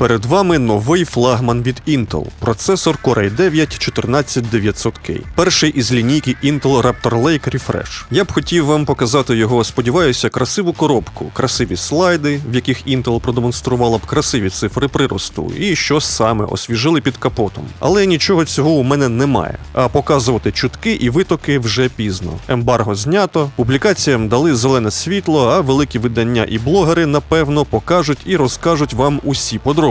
Перед вами новий флагман від Intel – процесор Core i9 14900K. Перший із лінійки Intel Raptor Lake Refresh. Я б хотів вам показати його, сподіваюся, красиву коробку, красиві слайди, в яких Intel продемонструвала б красиві цифри приросту, і що саме освіжили під капотом. Але нічого цього у мене немає. А показувати чутки і витоки вже пізно. Ембарго знято, публікаціям дали зелене світло, а великі видання і блогери напевно покажуть і розкажуть вам усі подробиці,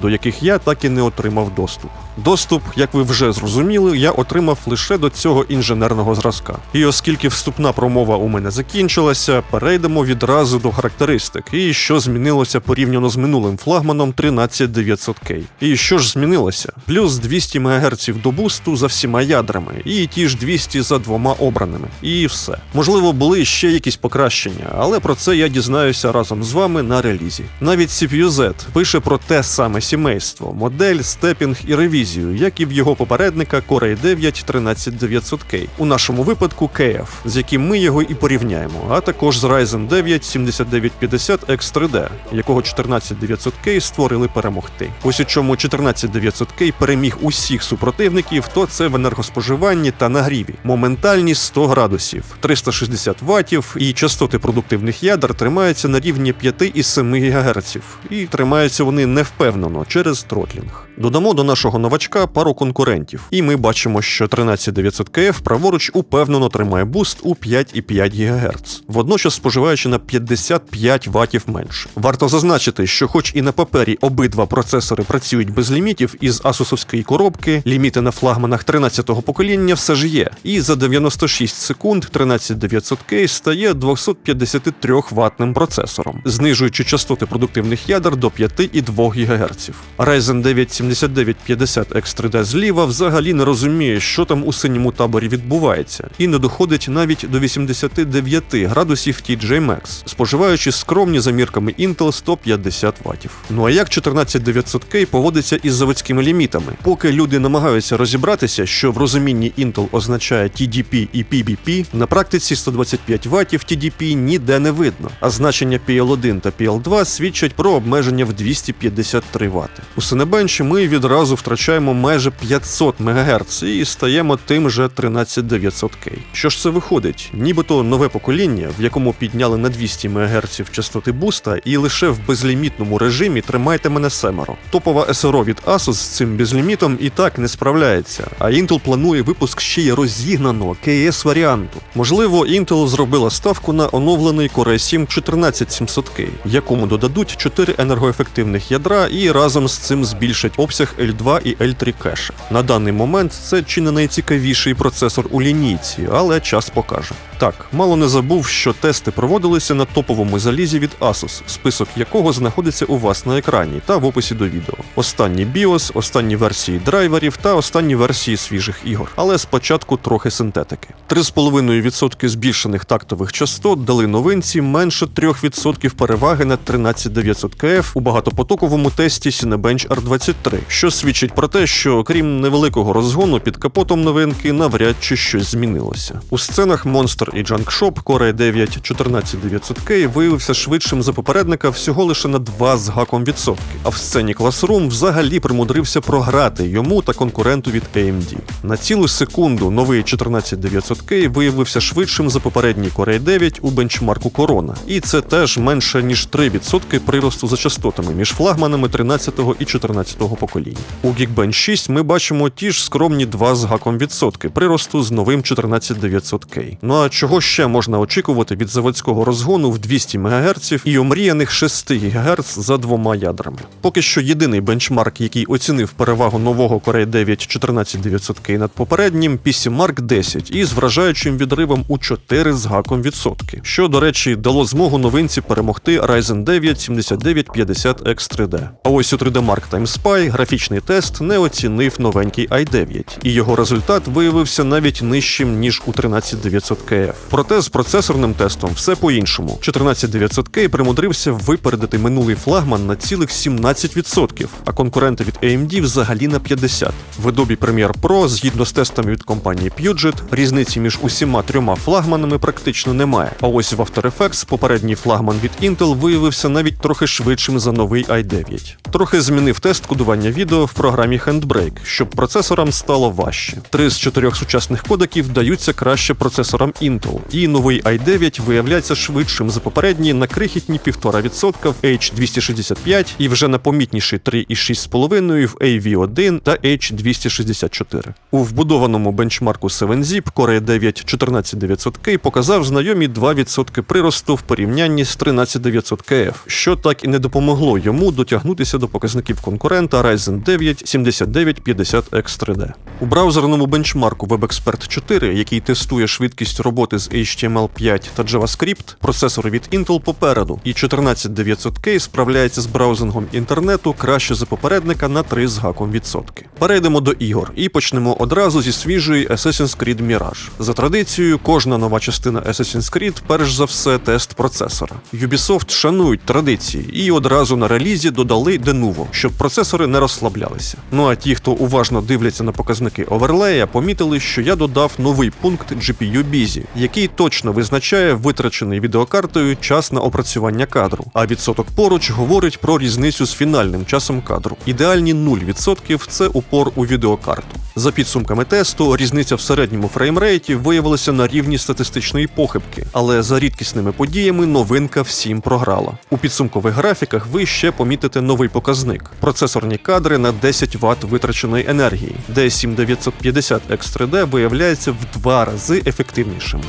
до яких я так і не отримав доступ. Доступ, як ви вже зрозуміли, я отримав лише до цього інженерного зразка. І оскільки вступна промова у мене закінчилася, перейдемо відразу до характеристик і що змінилося порівняно з минулим флагманом 13900K. І що ж змінилося? Плюс 200 МГц до бусту за всіма ядрами, і ті ж 200 за двома обраними. І все. Можливо, були ще якісь покращення, але про це я дізнаюся разом з вами на релізі. Навіть CPU-Z пише про те саме сімейство, модель, степінг і ревізію, як і в його попередника Core i9 13900K. У нашому випадку KF, з яким ми його і порівняємо, а також з Ryzen 9 7950 X3D, якого 14900K створили перемогти. Ось у чому 14900K переміг усіх супротивників, то це в енергоспоживанні та нагріві. Моментальні 100 градусів, 360 ваттів і частоти продуктивних ядер тримаються на рівні 5 і 7 ГГц. І тримаються вони невпевнено через тротлінг. Додамо до нашого новачка пару конкурентів, і ми бачимо, що 13900KF праворуч упевнено тримає буст у 5,5 ГГц, водночас споживаючи на 55 ваттів менше. Варто зазначити, що, хоч і на папері обидва процесори працюють без лімітів із асусовської коробки, ліміти на флагманах 13-го покоління все ж є. І за 96 секунд 13900K стає 253 ваттним процесором, знижуючи частоти продуктивних ядер до 5,2 ГГц. Ryzen 9 7950 X3D зліва взагалі не розуміє, що там у синьому таборі відбувається, і не доходить навіть до 89 градусів TJ Max, споживаючи скромні за мірками Intel 150 Вт. Ну а як 14900K поводиться із заводськими лімітами? Поки люди намагаються розібратися, що в розумінні Intel означає TDP і PBP, на практиці 125 Вт TDP ніде не видно, а значення PL1 та PL2 свідчать про обмеження в 253 Вт. У Cinebench ми відразу втрачаємо майже 500 МГц і стаємо тим же 13900K. Що ж це виходить? Нібито нове покоління, в якому підняли на 200 МГц частоти буста, і лише в безлімітному режимі тримайте мене семеро. Топова SRO від Asus з цим безлімітом і так не справляється, а Intel планує випуск ще й розігнаного ks варіанту. Можливо, Intel зробила ставку на оновлений Core 7 14700K, якому додадуть 4 енергоефективних ядра і разом з цим збільшать обсяг L2 і L3 кеша. На даний момент це чи не найцікавіший процесор у лінійці, але час покаже. Так, мало не забув, що тести проводилися на топовому залізі від Asus, список якого знаходиться у вас на екрані та в описі до відео. Останні BIOS, останні версії драйверів та останні версії свіжих ігор. Але спочатку трохи синтетики. 3,5% збільшених тактових частот дали новинці менше 3% переваги над 13900KF у багатопотоковому тесті Cinebench R23, що свідчить про те, що крім невеликого розгону під капотом новинки навряд чи щось змінилося. У сценах Monster і Shop Core i9 14900K виявився швидшим за попередника всього лише на 2 з гаком відсотки, а в сцені Classroom взагалі примудрився програти йому та конкуренту від AMD. На цілу секунду новий 14900K виявився швидшим за попередній Core i9 у бенчмарку Corona, і це теж менше ніж 3% приросту за частотами між флагманами 13 і 14 покоління. У Geekbench 6 ми бачимо ті ж скромні 2 з гаком відсотки приросту з новим 14900K. Ну а чого ще можна очікувати від заводського розгону в 200 МГц і омріяних 6 ГГц за двома ядрами? Поки що єдиний бенчмарк, який оцінив перевагу нового Core i9 14900K над попереднім, PC Mark 10 із вражаючим відривом у 4 з гаком відсотки, що, до речі, дало змогу новинці перемогти Ryzen 9 7950 X3D. А ось у 3D Mark Time Spy графічний тест не оцінив новенький i9, і його результат виявився навіть нижчим ніж у 13900KF. Проте з процесорним тестом все по-іншому. 14900K примудрився випередити минулий флагман на цілих 17%, а конкуренти від AMD взагалі на 50%. В Adobe Premiere Pro, згідно з тестами від компанії Puget, різниці між усіма трьома флагманами практично немає. А ось в After Effects попередній флагман від Intel виявився навіть трохи швидшим за новий i9. Трохи змінив тест кодування відео в програмі Handbrake, щоб процесорам стало важче. Три з чотирьох сучасних кодеків даються краще процесорам Intel, і новий i9 виявляється швидшим за попередній на крихітні 1,5% в H265 і вже на помітніші 3,6,5 в AV1 та H264. У вбудованому бенчмарку 7-Zip Core i9 14900K показав знайомі 2% приросту в порівнянні з 13900KF, що так і не допомогло йому дотягнутися до показників конкурента Ryzen 9 7950X3D. У браузерному бенчмарку WebExpert 4, який тестує швидкість роботи з HTML5 та JavaScript, процесори від Intel попереду, і 14900K справляється з браузингом інтернету краще за попередника на 3 з гаком відсотки. Перейдемо до ігор і почнемо одразу зі свіжої Assassin's Creed Mirage. За традицією, кожна нова частина Assassin's Creed перш за все тест процесора. Ubisoft шанують традиції і одразу на релізі додали Denuvo, щоб процесори не розслаблялися. Ну а ті, хто уважно дивляться на показники оверлея, помітили, що я додав новий пункт GPU Busy, який точно визначає витрачений відеокартою час на опрацювання кадру. А відсоток поруч говорить про різницю з фінальним часом кадру. Ідеальні 0% це упор у відеокарту. За підсумками тесту, різниця в середньому фреймрейті виявилася на рівні статистичної похибки, але за рідкісними подіями новинка всім програла. У підсумкових графіках ви ще помітите новий показник: процесорні кадри на 10 Вт витраченої енергії, де 7950 X3D виявляється в два рази ефективнішим.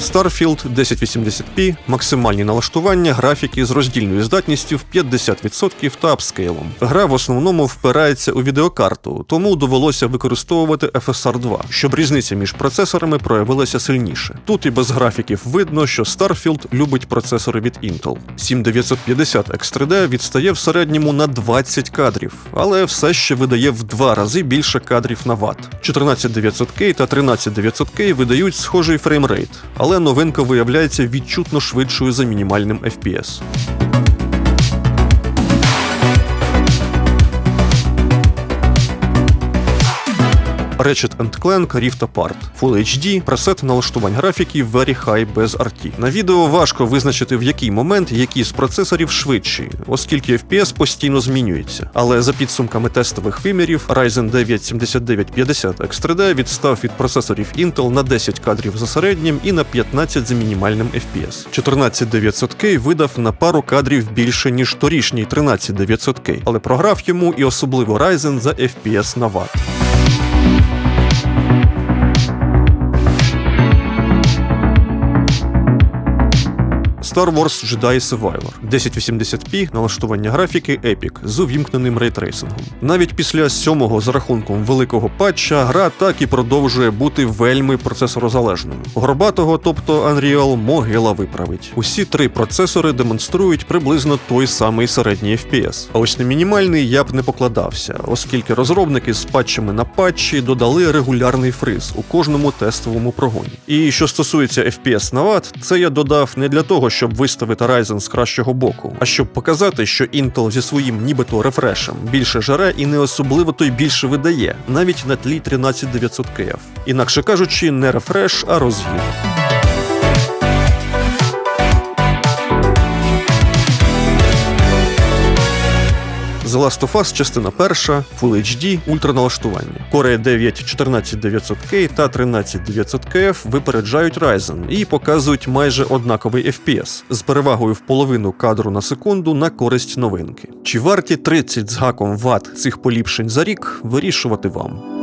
Starfield 1080p, максимальні налаштування графіки з роздільною здатністю в 50% та апскейлом. Гра в основному впирається у відеокарту, тому довелося використовувати FSR 2, щоб різниця між процесорами проявилася сильніше. Тут і без графіків видно, що Starfield любить процесори від Intel. 7950 X3D відстає в середньому на 20 кадрів, але все ще видає в два рази більше кадрів на ватт. 14900K та 13900K видають схожий фреймрейт, але новинка виявляється відчутно швидшою за мінімальним FPS. Ratchet Clank Rift Apart Full HD, пресет налаштувань графіки Very High без RT. На відео важко визначити в який момент які з процесорів швидші, оскільки FPS постійно змінюється. Але за підсумками тестових вимірів Ryzen 9 7950 X3D відстав від процесорів Intel на 10 кадрів за середнім і на 15 за мінімальним FPS. 14900K видав на пару кадрів більше ніж торішній 13900K, але програв йому і особливо Ryzen за FPS на Вт. Star Wars Jedi Survivor 1080p налаштування графіки Epic з увімкненим рейтрейсингом. Навіть після сьомого за рахунком великого патча гра так і продовжує бути вельми процесорозалежною. Горбатого, тобто Unreal, могила виправить. Усі три процесори демонструють приблизно той самий середній FPS. А ось на мінімальний я б не покладався, оскільки розробники з патчами на патчі додали регулярний фриз у кожному тестовому прогоні. І що стосується FPS на Watt, це я додав не для того, щоб виставити Ryzen з кращого боку, а щоб показати, що Intel зі своїм нібито рефрешем більше жаре і не особливо той більше видає, навіть на тлі 13900 Київ. Інакше кажучи, не рефреш, а розгін. Last of Us, частина перша, Full HD, ультраналаштування. Core 9 14900K та 13900KF випереджають Ryzen і показують майже однаковий FPS з перевагою в половину кадру на секунду на користь новинки. Чи варті 30 з гаком ват цих поліпшень за рік вирішувати вам?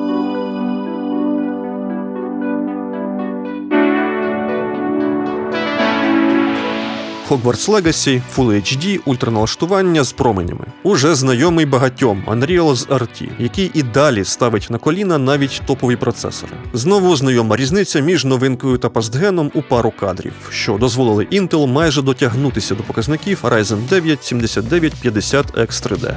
Hogwarts Legacy, Full HD, ультраналаштування з променями. Уже знайомий багатьом Unreal з RT, який і далі ставить на коліна навіть топові процесори. Знову знайома різниця між новинкою та пастгеном у пару кадрів, що дозволили Intel майже дотягнутися до показників Ryzen 9 7950X 3D.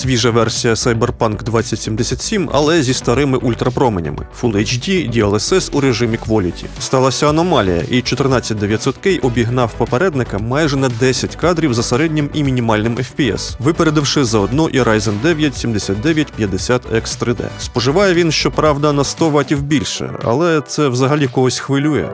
Свіжа версія Cyberpunk 2077, але зі старими ультрапроменями Full HD DLSS у режимі Quality. Сталася аномалія, і 14900K обігнав попередника майже на 10 кадрів за середнім і мінімальним FPS, випередивши заодно і Ryzen 9 7950X 3D. Споживає він, щоправда, на 100 Вт більше, але це взагалі когось хвилює.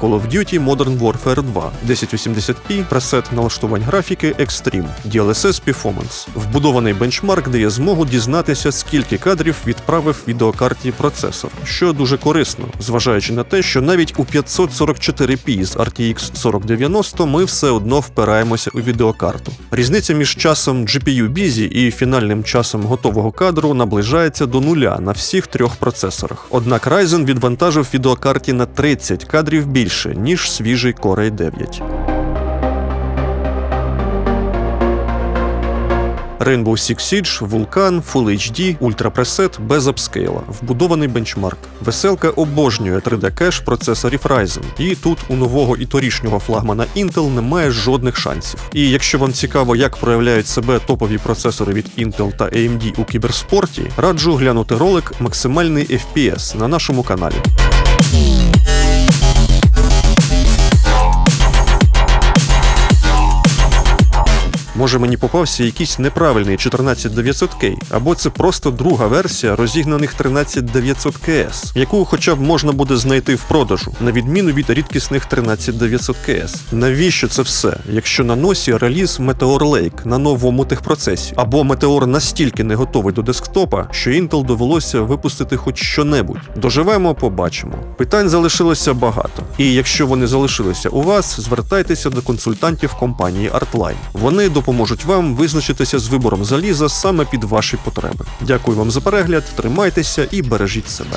Call of Duty Modern Warfare 2, 1080p, пресет налаштувань графіки Extreme, DLSS Performance, вбудований бенчмарк дає змогу дізнатися, скільки кадрів відправив відеокарті процесор, що дуже корисно, зважаючи на те, що навіть у 544p з RTX 4090 ми все одно впираємося у відеокарту. Різниця між часом GPU Busy і фінальним часом готового кадру наближається до нуля на всіх трьох процесорах. Однак Ryzen відвантажив відеокарті на 30 кадрів більше, ніж свіжий Core 9. Rainbow Six Siege, Vulkan, Full HD, ультрапресет без апскейла, вбудований бенчмарк. Веселка обожнює 3D кеш процесорів Ryzen, і тут у нового і торішнього флагмана Intel немає жодних шансів. І якщо вам цікаво, як проявляють себе топові процесори від Intel та AMD у кіберспорті, раджу глянути ролик Максимальний FPS на нашому каналі. Може мені попався якийсь неправильний 14900K, або це просто друга версія розігнаних 13900KS, яку хоча б можна буде знайти в продажу, на відміну від рідкісних 13900KS. Навіщо це все, якщо на носі реліз Meteor Lake на новому техпроцесі, або Meteor настільки не готовий до десктопа, що Intel довелося випустити хоч що-небудь. Доживемо, побачимо. Питань залишилося багато. І якщо вони залишилися у вас, звертайтеся до консультантів компанії Artline. Вони допоможуть вам визначитися з вибором заліза саме під ваші потреби. Дякую вам за перегляд, тримайтеся і бережіть себе.